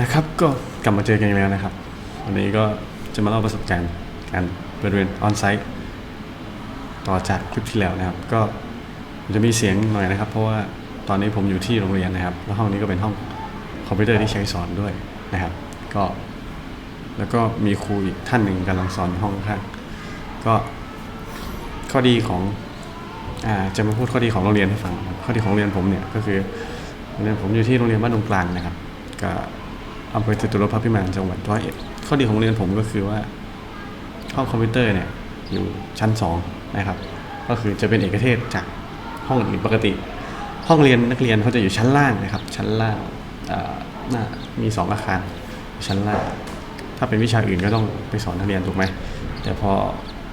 นะครับก็กลับมาเจอกันอีกแล้วนะครับ วันนี้ก็จะมาเล่าประสบการณ์การไปเรียนออนไซต์ต่อจากคลิปที่แล้วนะครับ ก็จะมีเสียงหน่อยนะครับ เพราะว่าตอนนี้ผมอยู่ที่โรงเรียนนะครับ แล้วห้องนี้ก็เป็นห้องคอมพิวเตอร์ที่ใช้สอนด้วยนะครับ ก็แล้วก็มีครูอีกท่านหนึ่งกำลังสอนห้องข้างก็ข้อดีของอ่าจะมาพูดข้อดีของโรงเรียนให้ฟังนะครับข้อดีของโรงเรียนผมเนี่ยก็คือโรงเรียนผมอยู่ที่โรงเรียนบ้านดงกลางนะครับก็ อำเภอจตุรพักษ์พิมานจังหวัดร้อยเอ็ดข้อดีของโรงเรียนผมก็คือว่าห้องคอมพิวเตอร์เนี่ยอยู่ชั้นสองนะครับก็คือจะเป็นเอกเทศจากห้องอื่นปกติ ห้องเรียนนักเรียนเขาจะอยู่ชั้นล่างนะครับ ชั้นล่างน่ามีสองอาคารชั้นล่างถ้าเป็นวิชาอื่นก็ต้องไปสอนนักเรียนถูกไหมแต่พอ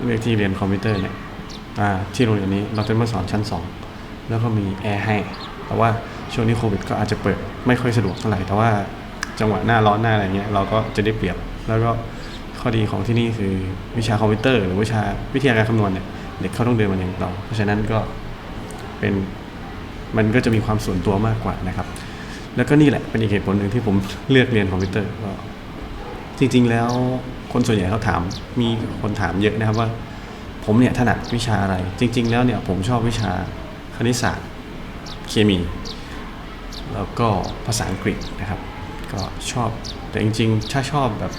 เลือกที่เรียนคอมพิวเตอร์เนี่ยที่โรงเรียนนี้เราจะมาสอนชั้นสองแล้วก็มีแอร์ให้แต่ว่าช่วงนี้โควิดก็อาจจะเปิดไม่ค่อยสะดวกเท่าไหร่แต่ว่า จังหวะหน้าร้อนหน้าอะไรเงี้ยเราก็จะได้เปรียบ แล้วก็ข้อดีของที่นี่คือวิชาคอมพิวเตอร์ หรือวิชาวิทยาการคำนวณเนี่ยเด็กเขาต้องเดินมาอย่างเราเพราะฉะนั้นก็เป็นมันก็จะมีความส่วนตัวมากกว่านะครับ แล้วก็นี่แหละเป็นอีกเหตุผลหนึ่งที่ผมเลือกเรียนคอมพิวเตอร์ก็จริง ๆ แล้วคนส่วนใหญ่เขาถามมีคนถามเยอะนะครับว่า ผมเนี่ยถนัดวิชาอะไร จริง ๆ แล้วเนี่ยผมชอบวิชาคณิตศาสตร์ เคมี แล้วก็ภาษาอังกฤษนะครับ ก็ชอบแต่จริงๆถ้าชอบแบบ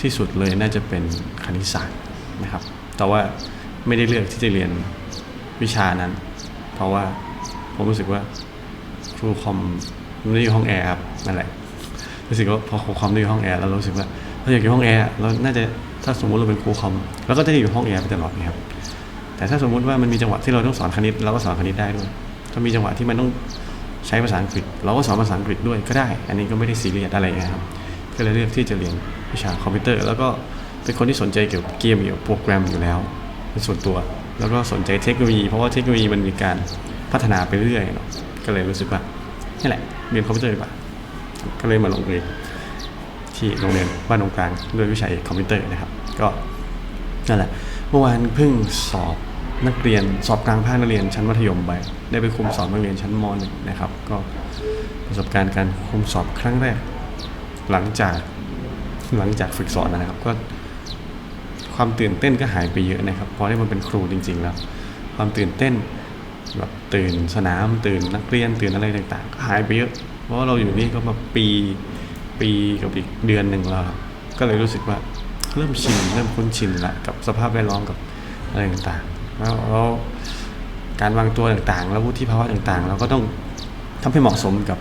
ที่สุดเลยน่าจะเป็นคณิตศาสตร์นะครับ แต่ว่าไม่ได้เลือกที่จะเรียนวิชานั้น เพราะว่าผมรู้สึกว่าครูคอมไม่ได้อยู่ห้องแอร์ครับนั่นแหละรู้สึกว่าพอครูคอมได้อยู่ห้องแอร์แล้วเรารู้สึกว่าเราอยากอยู่ห้องแอร์เราน่าจะถ้าสมมุติเราเป็นครูคอมเราก็จะได้อยู่ห้องแอร์ไปตลอดนะครับแต่ถ้าสมมุติว่ามันมีจังหวะที่เราต้องสอนคณิตเราก็สอนคณิตได้ด้วยถ้ามีจังหวะที่มันต้อง ใช้ภาษาอังกฤษ เราก็สอนภาษาอังกฤษด้วยก็ได้ อันนี้ก็ไม่ได้ซีเรียสอะไรนะครับก็เลยเลือกที่จะเรียนวิชาคอมพิวเตอร์ แล้วก็เป็นคนที่สนใจเกี่ยวกับเกมเกี่ยวกับโปรแกรมอยู่แล้วเป็นส่วนตัว แล้วก็สนใจเทคโนโลยี เพราะว่าเทคโนโลยีมันมีการพัฒนาไปเรื่อยๆเนาะก็เลยรู้สึกว่านี่แหละเรียนคอมพิวเตอร์ดีกว่าก็เลยมาลงเรียนที่โรงเรียนบ้านตรงกลางด้วยวิชาคอมพิวเตอร์นะครับ ก็นั่นแหละเมื่อวานเพิ่งสอบ นักเรียนสอบกลางภาคนักเรียนชั้นมัธยมไป ได้ไปคุมสอบนักเรียนชั้นม .1 นะครับ ก็ประสบการณ์การคุมสอบครั้งแรก หลังจากหลังจากฝึกสอนนะครับ ก็ความตื่นเต้นก็หายไปเยอะนะครับเพราะได้มันเป็นครูจริง ๆ แล้ว ความตื่นเต้นแบบตื่นสนามตื่นนักเรียนตื่นอะไรต่างๆ ก็หายไปเยอะ เพราะเราอยู่นี่ก็มาปีปีกับอีกเดือนหนึ่งแล้วก็เลยรู้สึกว่าเริ่มชินเริ่มคุ้นชินละกับสภาพแวดล้อมกับอะไรต่างๆ แล้วลวการวางตัวต่างๆ แล้ววุฒิภาวะต่างๆ เราก็ต้องทำให้เหมาะสมกับ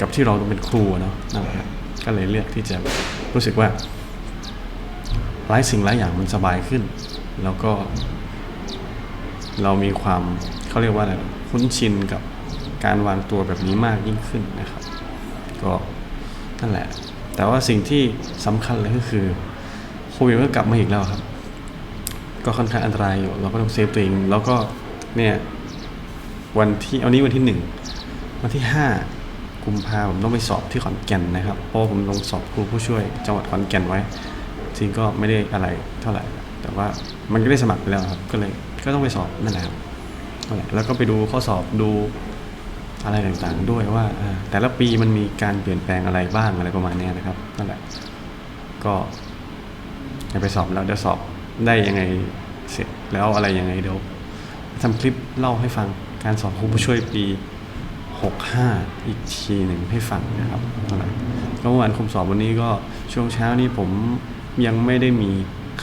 กับที่เราเป็นครูเนาะนั่นแหละครับก็เลยเลือกที่จะรู้สึกว่าหลายสิ่งหลายอย่างมันสบายขึ้น แล้วก็ เรามีความเขาเรียกว่าอะไรคุ้นชินกับการวางตัวแบบนี้มากยิ่งขึ้นนะครับ ก็นั่นแหละ แต่ว่าสิ่งที่สำคัญเลยก็คือโควิดก็กลับมาอีกแล้วครับ ก็ค่อนข้างอันตรายอยู่เราก็ต้องเซฟตัวเองแล้วก็เนี่ยวันที่เอานี้วันที่หนึ่งวันที่ห้ากุมภาผมต้องไปสอบที่ขอนแก่นนะครับ เพราะผมลงสอบครูผู้ช่วยจังหวัดขอนแก่นไว้ จริงก็ไม่ได้อะไรเท่าไหร่ แต่ว่ามันก็ได้สมัครไปแล้วครับ ก็เลยก็ต้องไปสอบนั่นแหละครับนั่นแหละแล้วก็ไปดูข้อสอบดูอะไรต่างๆด้วยว่าแต่ละปีมันมีการเปลี่ยนแปลงอะไรบ้างอะไรประมาณนี้นะครับนั่นแหละก็ไปสอบแล้วเดี๋ยวสอบ ได้ยังไงเสร็จแล้วอะไรยังไงเดี๋ยวทำคลิปเล่าให้ฟังการสอบครูผู้ช่วยปี 65 อีกทีหนึ่งให้ฟังนะครับนั่นแหละก็เมื่อวานคมสอบวันนี้ก็ช่วงเช้านี้ผมยังไม่ได้มี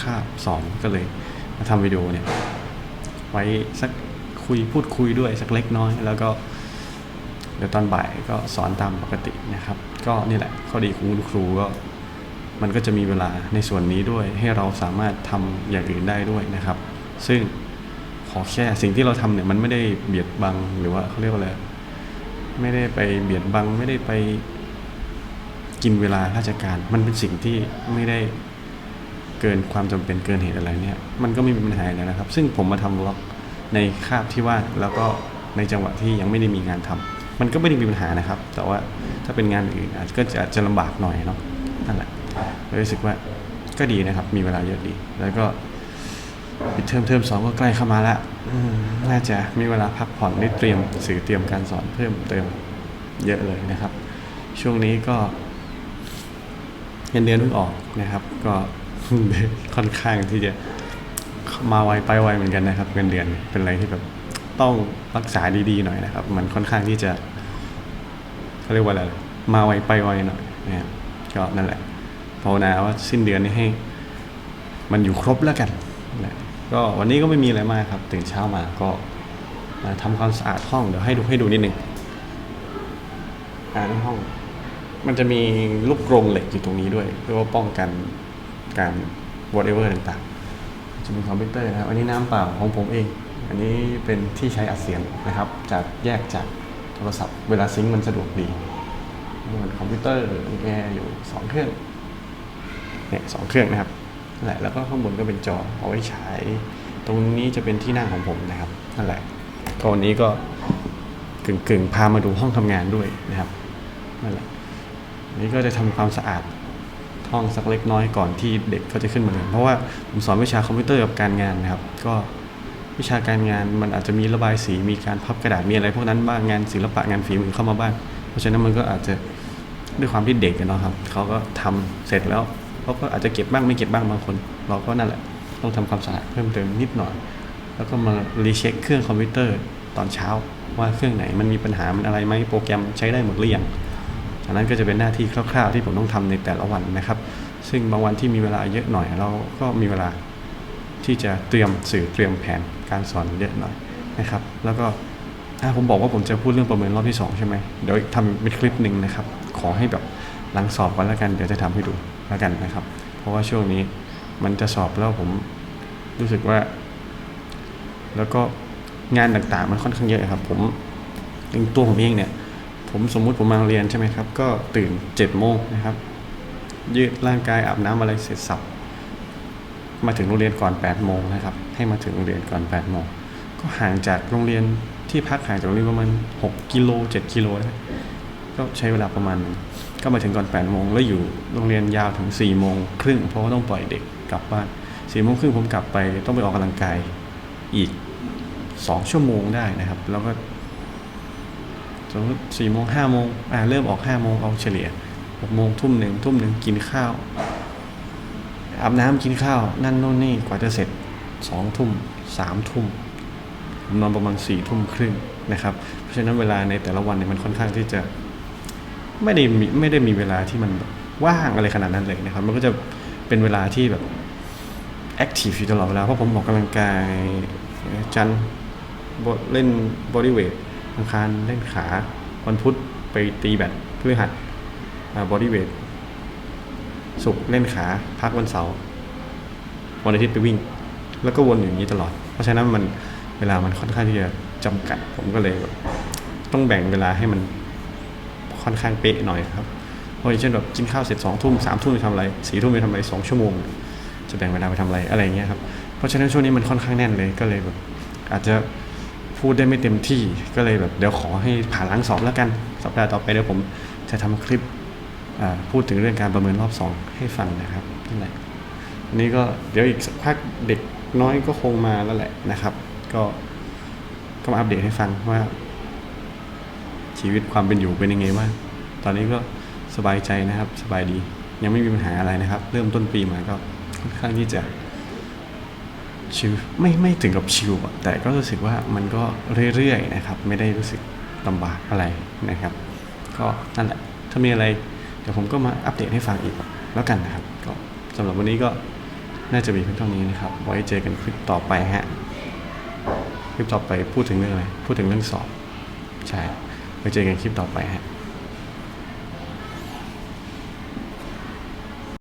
คาบสอนก็เลยมาทำวิดีโอเนี่ย ไว้สักคุยพูดคุยด้วยสักเล็กน้อย แล้วก็เดี๋ยวตอนบ่ายก็สอนตามปกตินะครับ ก็นี่แหละข้อดีของคุณครูก็ มันก็จะมีเวลาในส่วนนี้ด้วยให้เราสามารถทำอย่างอื่นได้ด้วยนะครับ ซึ่งขอแค่สิ่งที่เราทำเนี่ยมันไม่ได้เบียดบังหรือว่าเขาเรียกว่าอะไรไม่ได้ไปเบียดบังไม่ได้ไปกินเวลาราชการ มันเป็นสิ่งที่ไม่ได้เกินความจำเป็นเกินเหตุอะไรเนี่ย มันก็ไม่มีปัญหาแล้วนะครับ ซึ่งผมมาทำล็อกในคาบที่ว่างแล้วก็ในจังหวะที่ยังไม่ได้มีงานทำมันก็ไม่ได้มีปัญหานะครับ แต่ว่าถ้าเป็นงานอื่นอาจก็จะจะลำบากหน่อยเนาะนั่นแหละ รู้สึกว่าก็ดีนะครับ มีเวลาเยอะดี แล้วก็ปิดเทอมเทอมสองก็ใกล้เข้ามาแล้วน่าจะมีเวลาพักผ่อนได้เตรียมสื่อเตรียมการสอนเพิ่มเติมเยอะเลยนะครับ ช่วงนี้ก็เงินเดือนเพิ่งออกนะครับ ก็ค่อนข้างที่จะมาไวไปไวเหมือนกันนะครับ เงินเดือนเนี่ยเป็นอะไรที่แบบต้องรักษาดีๆหน่อยนะครับ มันค่อนข้างที่จะเขาเรียกว่าอะไรมาไวไปไวหน่อยนะครับก็นั่นแหละ ภาวนาว่าสิ้นเดือนนี้ให้ มันอยู่ครบแล้วกันนะก็วันนี้ก็ไม่มีอะไรมากครับ ตื่นเช้ามาก็มาทำความสะอาดห้องเดี๋ยวให้ดูให้ดูนิดนึงอ่าในห้อง มันจะมีลูกกรงเหล็กอยู่ตรงนี้ด้วย เพื่อว่าป้องกันการ whatever ต่างๆ จะมีคอมพิวเตอร์นะครับ อันนี้น้ำเปล่าของผมเอง อันนี้เป็นที่ใช้อัดเสียงนะครับ จากแยกจากโทรศัพท์ เวลาซิงค์มันสะดวกดีมันคอมพิวเตอร์มีแอร์อยู่สองเครื่อง เนี่ยสองเครื่องนะครับนั่นแหละแล้วก็ข้างบนก็เป็นจอเอาไว้ฉายตรงนี้จะเป็นที่นั่งของผมนะครับนั่นแหละก็วันนี้ก็กึ่งกึ่งๆพามาดูห้องทำงานด้วยนะครับนั่นแหละวันนี้ก็จะทำความสะอาดห้องสักเล็กน้อยก่อนที่เด็กเขาจะขึ้นมาเรียนเพราะว่าผมสอนวิชาคอมพิวเตอร์กับการงานนะครับ ก็วิชาการงานมันอาจจะมีระบายสีมีการพับกระดาษมีอะไรพวกนั้นบ้างงานศิลปะงานฝีมือเข้ามาบ้าง เพราะฉะนั้นมันก็อาจจะด้วยความที่เด็กเนาะครับเขาก็ทำเสร็จแล้ว เขาก็อาจจะเก็บบ้างไม่เก็บบ้างบางคน เราก็นั่นแหละต้องทำความสะอาดเพิ่มเติมนิดหน่อย แล้วก็มารีเช็คเครื่องคอมพิวเตอร์ตอนเช้า ว่าเครื่องไหนมันมีปัญหามันอะไรไหมโปรแกรมใช้ได้หมดหรือยังอันนั้นก็จะเป็นหน้าที่คร่าวๆที่ผมต้องทำในแต่ละวันนะครับ ซึ่งบางวันที่มีเวลาเยอะหน่อย เราก็มีเวลาที่จะเตรียมสื่อเตรียมแผนการสอนเยอะหน่อยนะครับ แล้วก็ถ้าผมบอกว่าผมจะพูดเรื่องประเมินรอบที่ 2 ใช่ไหมเดี๋ยวทำเป็นคลิปหนึ่งนะครับ ขอให้แบบหลังสอบกันแล้วกันเดี๋ยวจะทำให้ดู แล้วกันนะครับ เพราะว่าช่วงนี้มันจะสอบแล้วผมรู้สึกว่า แล้วก็งานต่างๆมันค่อนข้างเยอะครับ ผมเองตัวผมเองเนี่ย ผมสมมุติผมมาเรียนใช่ไหมครับ ก็ตื่น7จ็ดโมงนะครับ ยืดร่างกายอาบน้ำอะไรเสร็จสับมาถึงโรงเรียนก่อน8โมงนะครับ ให้มาถึงโรงเรียนก่อน8โมงก็ห่างจากโรงเรียนที่พักห่างจากโรงเรียนประมาณ6กิโล7กิโลนะ ก็ใช้เวลาประมาณนึงก็มาถึงก่อน8โมงแล้วอยู่โรงเรียนยาวถึง4โมงครึ่งเพราะว่าต้องปล่อยเด็กกลับบ้าน4โมงครึ่งผมกลับไปต้องไปออกกำลังกายอีก2ชั่วโมงได้นะครับ แล้วก็สมมติ4โมง5โมงอ่าเริ่มออก5โมงเอาเฉลี่ย6โมงทุ่มหนึ่งทุ่มหนึ่งกินข้าวอาบน้ำกินข้าว นั่นโน่นนี่กว่าจะเสร็จสองทุ่มสามทุ่มผมนอนประมาณสี่ทุ่มครึ่งนะครับ เพราะฉะนั้นเวลาในแต่ละวันเนี่ยมันค่อนข้างที่จะ ไม่ได้มีไม่ได้มีเวลาที่มันว่างอะไรขนาดนั้นเลยนะครับ มันก็จะเป็นเวลาที่แบบแอคทีฟอยู่ตลอดเวลาเพราะผมออกกำลังกายจันเล่นบอดี้เวทอังคารเล่นขาวันพุธไปตีแบดพฤหัสบอดี้เวทศุกร์เล่นขาพักวันเสาร์วันอาทิตย์ไปวิ่ง แล้วก็วนอยู่อย่างนี้ตลอด เพราะฉะนั้นมันเวลามันค่อนข้างที่จะจำกัด ผมก็เลย ต้องแบ่งเวลาให้มัน ค่อนข้างเป๊ะหน่อยครับเพราะอย่างเช่นแบบกินข้าวเสร็จสองทุ่มสามทุ่มไปทำอะไรสี่ทุ่มไปทำอะไรสองชั่วโมง จะแบ่งเวลาไปทำอะไรอะไรเงี้ยครับเพราะฉะนั้นช่วงนี้มันค่อนข้างแน่นเลยก็เลยแบบอาจจะพูดได้ไม่เต็มที่ก็เลยแบบเดี๋ยวขอให้ผ่านหลังสอบแล้วกันสัปดาห์ต่อไปเดี๋ยวผมจะทำคลิปพูดถึงเรื่องการประเมินรอบสองให้ฟังนะครับนั่นแหละนนี้ก็เดี๋ยวอีกสักพักเด็กน้อยก็คงมาแล้วแหละนะครับ ก็ก็มาอัปเดตให้ฟังว่า ชีวิตความเป็นอยู่เป็นยังไงบ้างตอนนี้ก็สบายใจนะครับ สบายดี ยังไม่มีปัญหาอะไรนะครับ เริ่มต้นปีมาก็ค่อนข้างที่จะชิลไม่ไม่ถึงกับชิลแต่ก็รู้สึกว่ามันก็เรื่อยๆนะครับ ไม่ได้รู้สึกลำบากอะไรนะครับ ก็นั่นแหละถ้ามีอะไร เดี๋ยวผมก็มาอัปเดตให้ฟังอีกแล้วกันนะครับ ก็สำหรับวันนี้ก็น่าจะมีเพียงเท่านี้นะครับ ไว้เจอกันคลิปต่อไปฮะคลิปต่อไปพูดถึงเรื่องอะไร พูดถึงเรื่องสอบ ใช่ ไว้เจอกันคลิปต่อไปฮะ